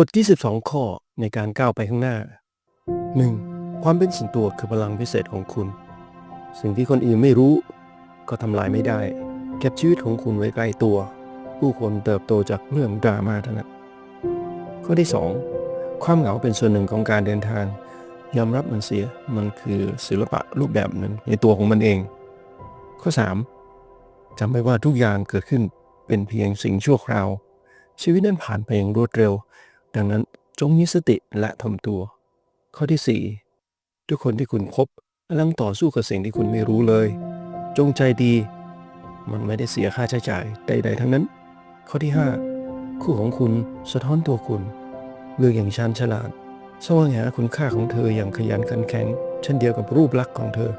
กฎ22ข้อในการก้าวไปข้างหน้า 1. ความเป็นส่วนตัวคือพลังพิเศษของคุณ สิ่งที่คนอื่นไม่รู้ ก็ทำลายไม่ได้ เก็บชีวิตของคุณไว้ใกล้ตัว ผู้คนเติบโตจากเรื่องดราม่าเท่านั้นข้อที่ 2. ความเหงาเป็นส่วนหนึ่งของการเดินทาง ยอมรับมันเสียมันคือศิลปะรูปแบบหนึ่งในตัวของมันเอง ข้อ 3. จำไว้ว่าทุกอย่างเกิดขึ้นเป็นเพียงสิ่งชั่วคราวชีวิตนั้นผ่านไปอย่างรวดเร็ว ดังนั้นจงมีสติและทำตัว ข้อที่ 4 ทุกคนที่คุณคบกำลังต่อสู้กับสิ่งที่คุณไม่รู้เลย จงใจดี มันไม่ได้เสียค่าใช้จ่ายใดๆทั้งนั้น ข้อที่ 5 คู่ของคุณสะท้อนตัวคุณ เลือกอย่างชาญฉลาดแสวงหาคุณค่าของเธออย่างขยันขันแข็งเช่นเดียวกับรูปลักษณ์ของเธอ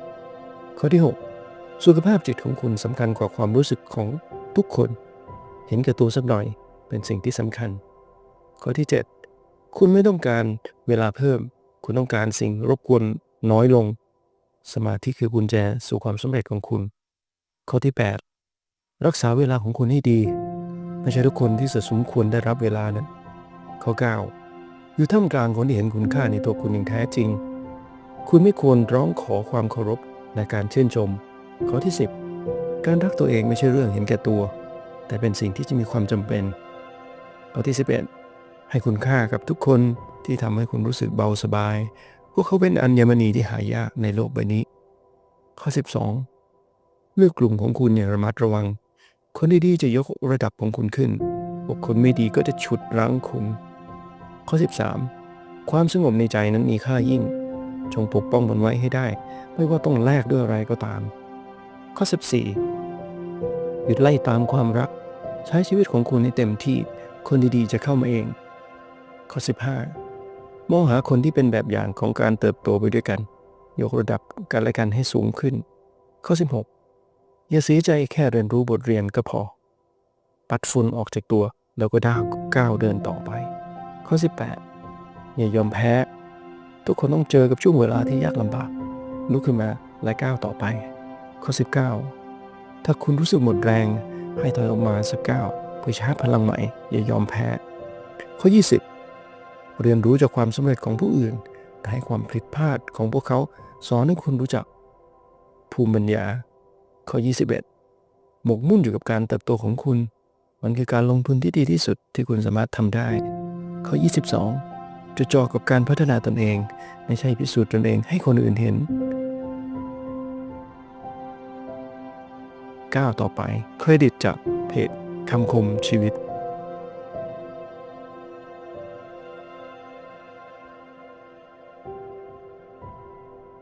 ข้อที่ 6 สุขภาพจิตของคุณสำคัญกว่าความรู้สึกของทุกคน เห็นแก่ตัวสักหน่อยเป็นสิ่งที่สำคัญ ข้อที่ 7 คุณไม่ต้องการเวลาเพิ่ม คุณต้องการสิ่งรบกวนน้อยลง สมาธิคือกุญแจสู่ความสำเร็จของคุณ ข้อที่ 8 รักษาเวลาของคุณให้ดี ไม่ใช่ทุกคนที่จะสมควรได้รับเวลานั้น ข้อ 9 อยู่ท่ามกลางคนที่เห็นคุณค่าในตัวคุณอย่างแท้จริง คุณไม่ควรร้องขอความเคารพและการชื่นชม ข้อที่ 10 การรักตัวเองไม่ใช่เรื่องเห็นแก่ตัว แต่เป็นสิ่งที่จะมีความจำเป็น ข้อที่ 11 ให้คุณค่ากับทุกคนที่ทำให้คุณรู้สึกเบาสบาย พวกเขาเป็นอัญมณีที่หายากในโลกใบนี้ ข้อ 12 เลือกกลุ่มของคุณอย่างระมัดระวัง คนดีๆจะยกระดับของคุณขึ้นพวกคนไม่ดีก็จะฉุดรั้งคุณ ข้อ 13 ความสงบในใจนั้นมีค่ายิ่ง จงปกป้องมันไว้ให้ได้ ไม่ว่าต้องแลกด้วยอะไรก็ตาม ข้อ 14 หยุดไล่ตามความรัก ใช้ชีวิตของคุณให้เต็มที่ คนดีๆจะเข้ามาเอง ข้อ 15 มองหาคนที่เป็นแบบอย่างของการเติบโตไปด้วยกัน ยกระดับกันและกันให้สูงขึ้น ข้อ 16 อย่าเสียใจแค่เรียนรู้บทเรียนก็พอ ปัดฝุ่นออกจากตัวแล้วก็ด้าวก้าวเดินต่อไป ข้อ 18 อย่ายอมแพ้ ทุกคนต้องเจอกับช่วงเวลาที่ยากลำบาก ลุกขึ้นมาและก้าวต่อไป ข้อ 19 ถ้าคุณรู้สึกหมดแรง ให้ถอยออกมาสักก้าวเพื่อชาร์จพลังใหม่ อย่ายอมแพ้ ข้อ 20 เรียนรู้จากความสำเร็จของผู้อื่น แต่ให้ความผิดพลาดของพวกเขาสอนให้คุณรู้จัก ภูมิปัญญา ข้อ 21 หมกมุ่นอยู่กับการเติบโตของคุณ มันคือการลงทุนที่ดีที่สุดที่คุณสามารถทำได้ ข้อ 22 จะจอกับการพัฒนาตนเอง ไม่ใช่พิสูจน์ตนเองให้คนอื่นเห็นก้าวต่อไป เครดิตจากเพจคำคมชีวิต